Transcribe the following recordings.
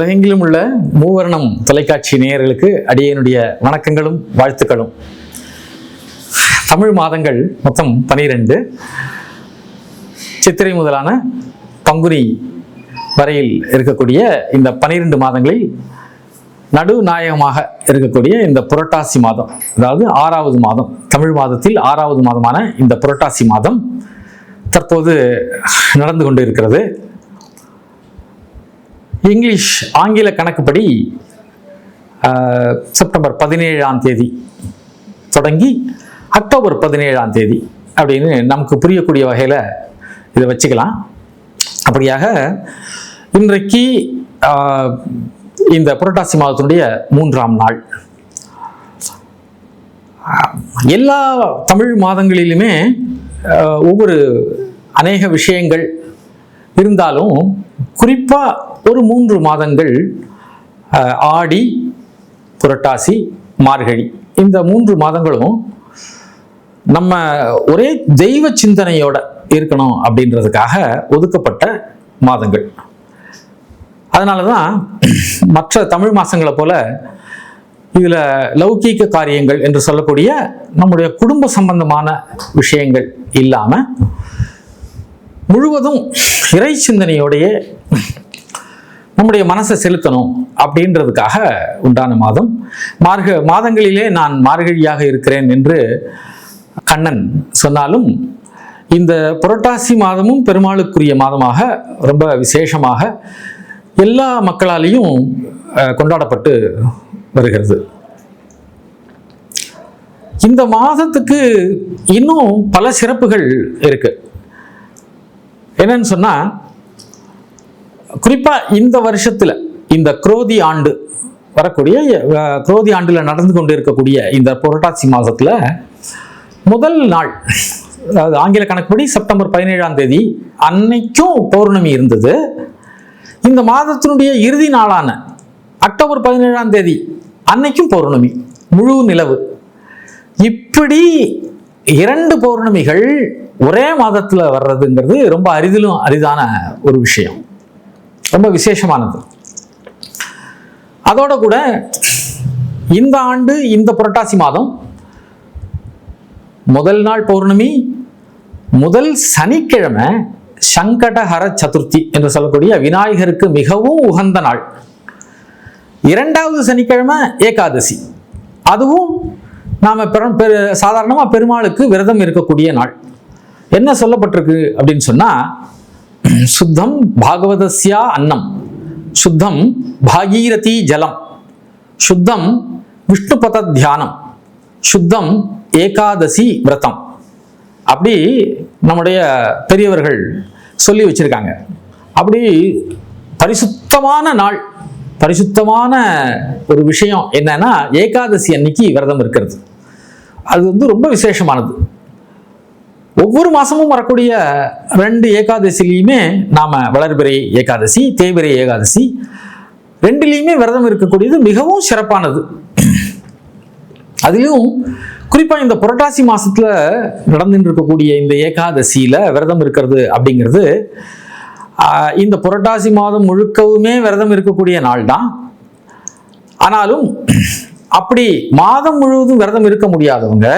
உலகெங்கிலும் உள்ள மூவர்ணம் தொலைக்காட்சி நேயர்களுக்கு அடியனுடைய வணக்கங்களும் வாழ்த்துக்களும். தமிழ் மாதங்கள் மொத்தம் பனிரெண்டு. சித்திரை முதலான பங்குனி வரையில் இருக்கக்கூடிய இந்த பனிரெண்டு மாதங்களில் நடுநாயகமாக இருக்கக்கூடிய இந்த புரட்டாசி மாதம் அதாவது ஆறாவது மாதம் தமிழ் மாதத்தில் ஆறாவது மாதமான இந்த புரட்டாசி மாதம் தற்போது நடந்து கொண்டு இருக்கிறது இங்கிலீஷ் ஆங்கில கணக்குப்படி செப்டம்பர் பதினேழாம் தேதி தொடங்கி அக்டோபர் பதினேழாம் தேதி அப்படின்னு நமக்கு புரியக்கூடிய வகையில் இதை வச்சுக்கலாம். அப்படியாக இன்றைக்கு இந்த புரட்டாசி மாதத்தினுடைய மூன்றாம் நாள். எல்லா தமிழ் மாதங்களிலுமே ஒவ்வொரு அநேக விஷயங்கள் இருந்தாலும் குறிப்பாக ஒரு மூன்று மாதங்கள் ஆடி புரட்டாசி மார்கழி இந்த மூன்று மாதங்களும் நம்ம ஒரே தெய்வ சிந்தனையோட இருக்கணும் அப்படின்றதுக்காக ஒதுக்கப்பட்ட மாதங்கள். அதனால தான் மற்ற தமிழ் மாதங்களை போல இதில் லௌகீக காரியங்கள் என்று சொல்லக்கூடிய நம்முடைய குடும்ப சம்பந்தமான விஷயங்கள் இல்லாமல் முழுவதும் இறை சிந்தனையோடைய நம்முடைய மனசை செலுத்தணும் அப்படின்றதுக்காக உண்டான மாதம். மார்க மாதங்களிலே நான் மார்கழியாக இருக்கிறேன் என்று கண்ணன் சொன்னாலும் இந்த புரட்டாசி மாதமும் பெருமாளுக்குரிய மாதமாக ரொம்ப விசேஷமாக எல்லா மக்களாலேயும் கொண்டாடப்பட்டு வருகிறது. இந்த மாதத்துக்கு இன்னும் பல சிறப்புகள் இருக்குது என்னன்னு சொன்னால் குறிப்பாக இந்த வருஷத்தில் இந்த குரோதி ஆண்டு வரக்கூடிய குரோதி ஆண்டில் நடந்து கொண்டு இருக்கக்கூடிய இந்த புரட்டாசி மாதத்தில் முதல் நாள் அதாவது ஆங்கில கணக்குப்படி செப்டம்பர் பதினேழாம் தேதி அன்னைக்கும் பௌர்ணமி இருந்தது. இந்த மாதத்தினுடைய இறுதி நாளான அக்டோபர் பதினேழாம் தேதி அன்னைக்கும் பௌர்ணமி முழு நிலவு. இப்படி இரண்டு பௌர்ணமிகள் ஒரே மாதத்துல வர்றதுங்கிறது ரொம்ப அரிதிலும் அரிதான ஒரு விஷயம். ரொம்ப விசேஷமானது. அதோட கூட இந்த ஆண்டு இந்த புரட்டாசி மாதம் முதல் நாள் பௌர்ணமி முதல் சனிக்கிழமை சங்கடஹர சதுர்த்தி என்று சொல்லக்கூடிய விநாயகருக்கு மிகவும் உகந்த நாள். இரண்டாவது சனிக்கிழமை ஏகாதசி. அதுவும் நாம பெரும் பெரு சாதாரணமாக பெருமாளுக்கு விரதம் இருக்கக்கூடிய நாள். என்ன சொல்லப்பட்டிருக்கு அப்படின்னு சொன்னா சுத்தம் பாகவதஸ்யா அன்னம். சுத்தம் பாகீரதி ஜலம். சுத்தம் விஷ்ணுபத தியானம். சுத்தம் ஏகாதசி விரதம். அப்படி நம்முடைய பெரியவர்கள் சொல்லி வச்சிருக்காங்க. அப்படி பரிசுத்தமான நாள் பரிசுத்தமான ஒரு விஷயம் என்னன்னா ஏகாதசி அன்னைக்கு விரதம் இருக்கிறது. அது வந்து ரொம்ப விசேஷமானது. ஒவ்வொரு மாசமும் வரக்கூடிய ரெண்டு ஏகாதசிலையுமே நாம வளர்பிறை ஏகாதசி தேய்பிறை ஏகாதசி ரெண்டுலேயுமே விரதம் இருக்கக்கூடியது மிகவும் சிறப்பானது. அதிலும் குறிப்பாக இந்த புரட்டாசி மாசத்துல நடந்துட்டு இருக்கக்கூடிய இந்த ஏகாதசியில விரதம் இருக்கிறது அப்படிங்கிறது இந்த புரட்டாசி மாதம் முழுக்கவுமே விரதம் இருக்கக்கூடிய நாள் தான் ஆனாலும் அப்படி மாதம் முழுவதும் விரதம் இருக்க முடியாதவங்க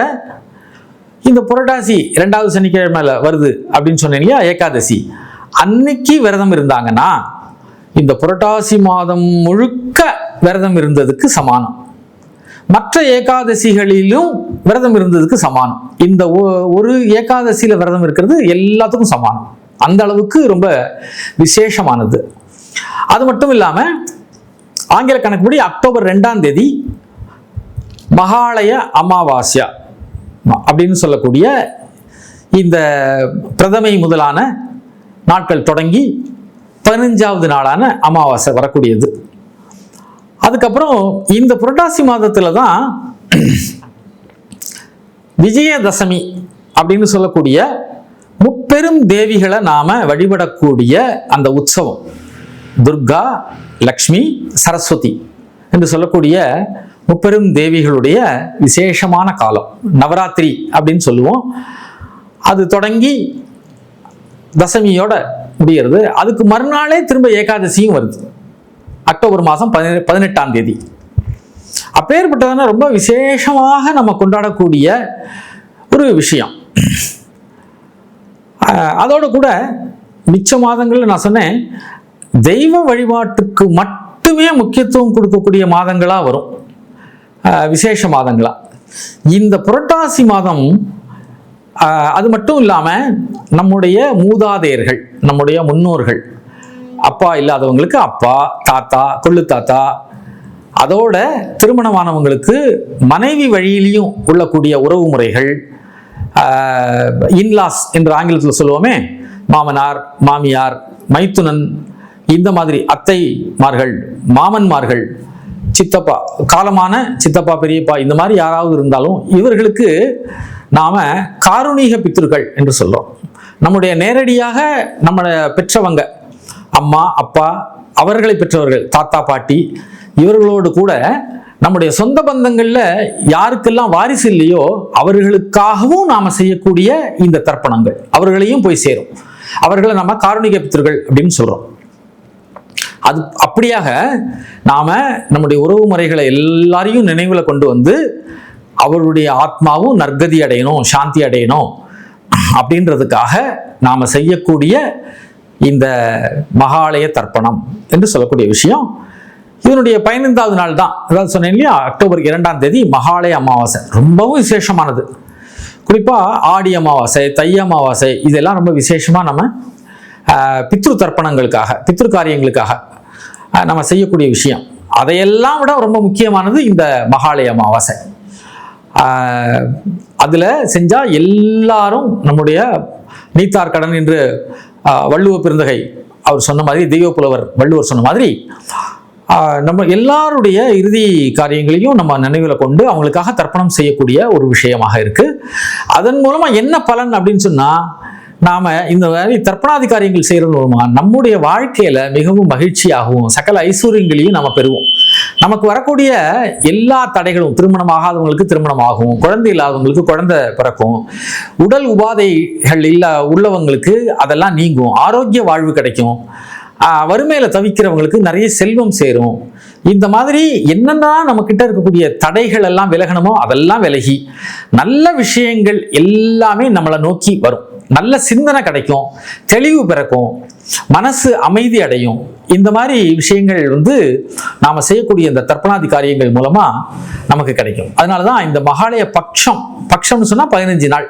இந்த புரட்டாசி ரெண்டாவது சனிக்கிழமையில் வருது அப்படின்னு சொன்னேன் இல்லையா? ஏகாதசி. அன்னைக்கு விரதம் இருந்தாங்கன்னா இந்த புரட்டாசி மாதம் முழுக்க விரதம் இருந்ததுக்கு சமானம். மற்ற ஏகாதசிகளிலும் விரதம் இருந்ததுக்கு சமானம். இந்த ஒ- ஒரு ஏகாதசியில் விரதம் இருக்கிறது எல்லாத்துக்கும் சமானம். அந்த அளவுக்கு ரொம்ப விசேஷமானது. அது மட்டும் இல்லாமல் ஆங்கில கணக்குப்படி அக்டோபர் ரெண்டாம் தேதி மகாலய அமாவாஸ்யா அப்படின்னு சொல்லக்கூடிய இந்த பிரதமை முதலான நாட்கள் தொடங்கி பதினஞ்சாவது நாளான அமாவாசை வரக்கூடியது. அதுக்கப்புறம் இந்த புரட்டாசி மாதத்தில் தான் விஜயதசமி அப்படின்னு சொல்லக்கூடிய முப்பெரும் தேவிகளை நாம் வழிபடக்கூடிய அந்த உற்சவம். துர்கா லக்ஷ்மி சரஸ்வதி என்று சொல்லக்கூடிய முப்பெரும் தேவிகளுடைய விசேஷமான காலம் நவராத்திரி அப்படின்னு சொல்லுவோம். அது தொடங்கி தசமியோட முடிகிறது. அதுக்கு மறுநாளே திரும்ப ஏகாதசியும் வருது. அக்டோபர் மாதம் பதினெ பதினெட்டாம் தேதி. அப்பேற்பட்டதான ரொம்ப விசேஷமாக நம்ம கொண்டாடக்கூடிய ஒரு விஷயம். அதோடு கூட மிச்ச மாதங்கள்னு நான் சொன்னேன் தெய்வ வழிபாட்டுக்கு மட்டுமே முக்கியத்துவம் கொடுக்கக்கூடிய மாதங்களாக வரும். விசேஷ மாதங்களா? இந்த புரட்டாசி மாதம் அது மட்டும் இல்லாமல் நம்முடைய மூதாதையர்கள் நம்முடைய முன்னோர்கள் அப்பா இல்லாதவங்களுக்கு அப்பா தாத்தா கொள்ளு தாத்தா அதோட திருமணமானவங்களுக்கு மனைவி வழியிலையும் உள்ளக்கூடிய உறவு முறைகள் இன்லாஸ் என்று ஆங்கிலத்தில் சொல்லுவோமே மாமனார் மாமியார் மைத்துனன் இந்த மாதிரி அத்தைமார்கள் மாமன்மார்கள் சித்தப்பா காலமான சித்தப்பா பெரியப்பா இந்த மாதிரி யாராவது இருந்தாலும் இவர்களுக்கு நாம காருணிக பித்திருக்கள் என்று சொல்றோம். நம்முடைய நேரடியாக நம்மளை பெற்றவங்க அம்மா அப்பா அவர்களை பெற்றவர்கள் தாத்தா பாட்டி இவர்களோடு கூட நம்முடைய சொந்த பந்தங்களில் யாருக்கெல்லாம் வாரிசு இல்லையோ அவர்களுக்காகவும் நாம் செய்யக்கூடிய இந்த தர்ப்பணங்கள். அவர்களையும் போய் சேரும். அவர்களை நம்ம காரணிக பித்தர்கள் அப்படின்னு சொல்கிறோம் அது அப்படியாக நாம் நம்முடைய உறவு முறைகளை எல்லாரையும் நினைவில் கொண்டு வந்து அவருடைய ஆத்மாவும் நற்கதி அடையணும் சாந்தி அடையணும் அப்படின்றதுக்காக நாம் செய்யக்கூடிய இந்த மகாலய தர்ப்பணம் என்று சொல்லக்கூடிய விஷயம். இதனுடைய பதினைந்தாவது நாள் தான். அதாவது சொன்னேன் இல்லையா? அக்டோபர் இரண்டாம் தேதி மகாலய அமாவாசை. ரொம்பவும் விசேஷமானது. குறிப்பாக ஆடி அமாவாசை தை அமாவாசை இதெல்லாம் ரொம்ப விசேஷமாக நம்ம பித்ரு தர்ப்பணங்களுக்காக பித்ரு காரியங்களுக்காக. நம்ம செய்யக்கூடிய விஷயம். அதையெல்லாம் விட ரொம்ப முக்கியமானது இந்த மகாலய அமாவாசை. அதில் செஞ்சால் எல்லாரும் நம்முடைய நீத்தார் கடன் என்று வள்ளுவ பெருந்தகை அவர் சொன்ன மாதிரி தெய்வ புலவர் வள்ளுவர் சொன்ன மாதிரி நம்ம எல்லாருடைய இறுதி காரியங்களையும் நம்ம நினைவில் கொண்டு அவங்களுக்காக தர்ப்பணம் செய்யக்கூடிய ஒரு விஷயமாக இருக்கு. அதன் மூலமாக என்ன பலன் அப்படின்னு சொன்னால் நாம இந்த மாதிரி தர்ப்பணாதிகாரியங்கள் செய்யறது மூலமா நம்முடைய வாழ்க்கையில மிகவும் மகிழ்ச்சியாகவும் சகல ஐஸ்வர்யங்களையும் நம்ம பெறுவோம். நமக்கு வரக்கூடிய எல்லா தடைகளும் திருமணம் ஆகாதவங்களுக்கு திருமணம் ஆகும் குழந்தை இல்லாதவங்களுக்கு குழந்தை பிறக்கும் உடல் உபாதைகள் இல்ல உள்ளவங்களுக்கு அதெல்லாம் நீங்கும் ஆரோக்கிய வாழ்வு கிடைக்கும் வறுமையில தவிக்கிறவங்களுக்கு நிறைய செல்வம் சேரும். இந்த மாதிரி என்னென்ன நம்மக்கிட்ட இருக்கக்கூடிய தடைகள் எல்லாம் விலகணுமோ அதெல்லாம் விலகி நல்ல விஷயங்கள் எல்லாமே நம்மளை நோக்கி வரும். நல்ல சிந்தனை கிடைக்கும் தெளிவு பிறக்கும் மனசு அமைதி அடையும். இந்த மாதிரி விஷயங்கள் வந்து நாம் செய்யக்கூடிய இந்த தர்ப்பணாதி காரியங்கள் மூலமாக நமக்கு கிடைக்கும். அதனால தான் இந்த மகாலய பட்சம் பட்சம்னு சொன்னால் பதினஞ்சு நாள்.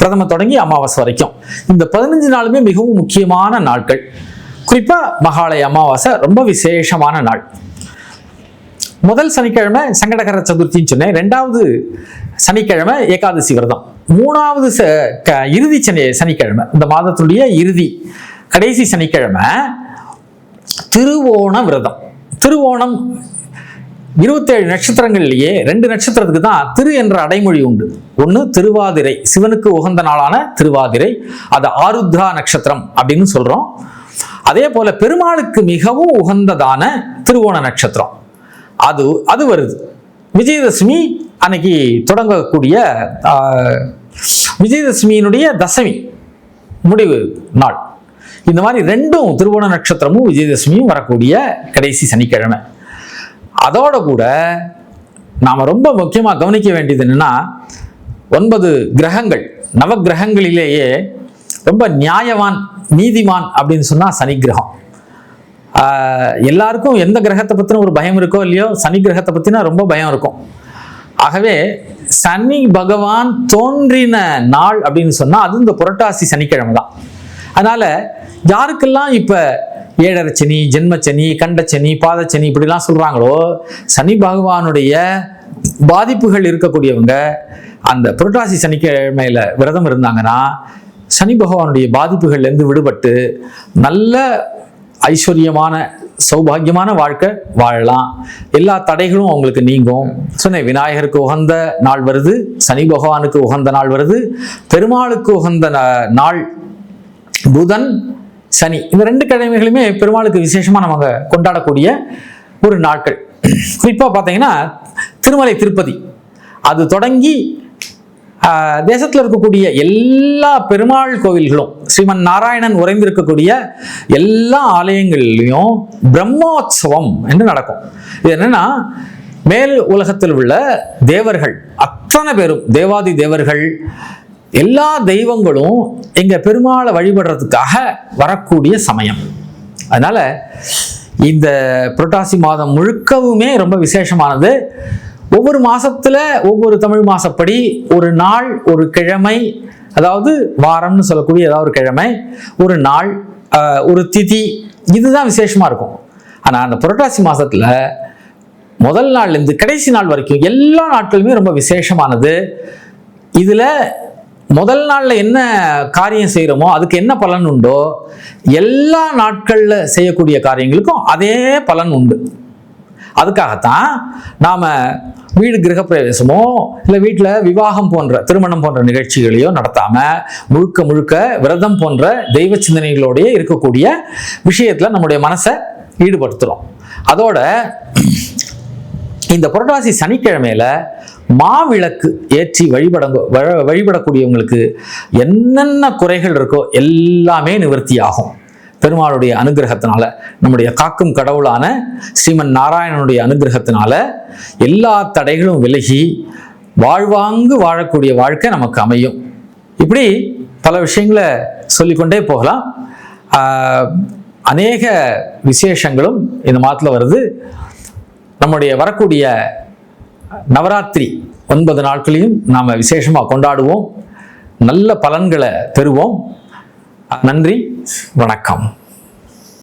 பிரதம தொடங்கி அமாவாசை வரைக்கும். இந்த பதினஞ்சு நாளுமே மிகவும் முக்கியமான நாட்கள். குறிப்பாக மகாலய அமாவாசை ரொம்ப விசேஷமான நாள். முதல் சனிக்கிழமை சங்கடகர சதுர்த்தின்னு சொன்னேன். ரெண்டாவது சனிக்கிழமை ஏகாதசி விரதம். மூணாவது ச- இறுதி சனி சனிக்கிழமை. இந்த மாதத்துடைய இறுதி கடைசி சனிக்கிழமை திருவோண விரதம். திருவோணம் இருபத்தேழு நட்சத்திரங்கள்லயே ரெண்டு நட்சத்திரத்துக்கு தான் திரு என்ற அடைமொழி உண்டு. ஒன்று திருவாதிரை சிவனுக்கு உகந்த நாளான திருவாதிரை அது ஆருத்ரா நட்சத்திரம் அப்படின்னு சொல்கிறோம் அதே போல பெருமாளுக்கு மிகவும் உகந்ததான திருவோண நட்சத்திரம். அது அது வருது. விஜயதசமி அன்னைக்கு தொடங்கக்கூடிய விஜயதசமியினுடைய தசமி முடிவு நாள். இந்த மாதிரி ரெண்டும் திருவோண நட்சத்திரமும் விஜயதசமியும் வரக்கூடிய கடைசி சனிக்கிழமை. அதோட கூட நாம் ரொம்ப முக்கியமாக கவனிக்க வேண்டியது என்னென்னா ஒன்பது கிரகங்கள் நவ கிரகங்களிலேயே ரொம்ப நியாயவான் நீதிமான் அப்படின்னு சொன்னால் சனி கிரகம் எல்லாருக்கும் எந்த கிரகத்தை பற்றின ஒரு பயம் இருக்கோ இல்லையோ சனி கிரகத்தை பற்றினா ரொம்ப பயம் இருக்கும். ஆகவே சனி பகவான் தோன்றின நாள் அப்படின்னு சொன்னால் அது இந்த புரட்டாசி சனிக்கிழமை தான். அதனால் யாருக்கெல்லாம் இப்போ ஏழரை சனி ஜென்மச்சனி கண்டச்சனி பாதச்சனி இப்படிலாம் சொல்கிறாங்களோ சனி பகவானுடைய பாதிப்புகள் இருக்கக்கூடியவங்க அந்த புரட்டாசி சனிக்கிழமையில் விரதம் இருந்தாங்கன்னா சனி பகவானுடைய பாதிப்புகள்லேருந்து விடுபட்டு நல்ல ஐஸ்வர்யமான சௌபாகியமான வாழ்க்கை வாழலாம். எல்லா தடைகளும் அவங்களுக்கு நீங்கும். சொன்னேன் விநாயகருக்கு உகந்த நாள் வருது சனி பகவானுக்கு உகந்த நாள் வருது பெருமாளுக்கு உகந்த நாள் புதன் சனி. இந்த ரெண்டு கிழமைகளுமே பெருமாளுக்கு விசேஷமாக நம்ம கொண்டாடக்கூடிய ஒரு நாட்கள். குறிப்பாக பார்த்தீங்கன்னா திருமலை திருப்பதி. அது தொடங்கி தேசத்தில் இருக்கக்கூடிய எல்லா பெருமாள் கோவில்களும் ஸ்ரீமன் நாராயணன் உறைந்திருக்கக்கூடிய எல்லா ஆலயங்கள்லையும் பிரம்மோத்சவம் என்று நடக்கும். இது என்னன்னா மேல் உலகத்தில் உள்ள தேவர்கள் அத்தனை பேரும் தேவாதி தேவர்கள் எல்லா தெய்வங்களும் எங்க பெருமாளை வழிபடுறதுக்காக வரக்கூடிய சமயம். அதனால இந்த புரட்டாசி மாதம் முழுக்கவுமே ரொம்ப விசேஷமானது ஒவ்வொரு மாசத்துல ஒவ்வொரு தமிழ் மாசப்படி ஒரு நாள் ஒரு கிழமை அதாவது வாரம்னு சொல்லக்கூடிய ஏதாவது ஒரு கிழமை ஒரு நாள் ஒரு திதி இதுதான் விசேஷமா இருக்கும். ஆனா அந்த புரட்டாசி மாசத்துல முதல் நாள்லேருந்து கடைசி நாள் வரைக்கும் எல்லா நாட்களுமே ரொம்ப விசேஷமானது. இதுல முதல் நாள்ல என்ன காரியம் செய்கிறோமோ அதுக்கு என்ன பலன் உண்டோ எல்லா நாட்களில் செய்யக்கூடிய காரியங்களுக்கும் அதே பலன் உண்டு. அதுக்காகத்தான் நாம வீடு கிரகப்பிரவேசமோ இல்லை வீட்டில் விவாகம் போன்ற திருமணம் போன்ற நிகழ்ச்சிகளையோ நடத்தாமல் முழுக்க முழுக்க விரதம் போன்ற தெய்வ சிந்தனைகளோடைய இருக்கக்கூடிய விஷயத்தில் நம்முடைய மனசை ஈடுபடுத்துகிறோம் அதோட இந்த புரட்டாசி சனிக்கிழமையில மாவிளக்கு ஏற்றி வழிபட வழ- வழிபடக்கூடியவங்களுக்கு என்னென்ன குறைகள் இருக்கோ எல்லாமே நிவர்த்தி ஆகும் பெருமாளுடைய அனுகிரகத்தினால நம்முடைய காக்கும் கடவுளான ஸ்ரீமன் நாராயணனுடைய அனுகிரகத்தினால எல்லா தடைகளும் விலகி வாழ்வாங்கு வாழக்கூடிய வாழ்க்கை நமக்கு அமையும். இப்படி பல விஷயங்களை சொல்லிக்கொண்டே போகலாம். அநேக விசேஷங்களும் இந்த மாதத்தில் வருது. நம்முடைய வரக்கூடிய நவராத்திரி ஒன்பது நாட்களையும் நாம் விசேஷமாக கொண்டாடுவோம். நல்ல பலன்களை பெறுவோம் நன்றி வணக்கம்.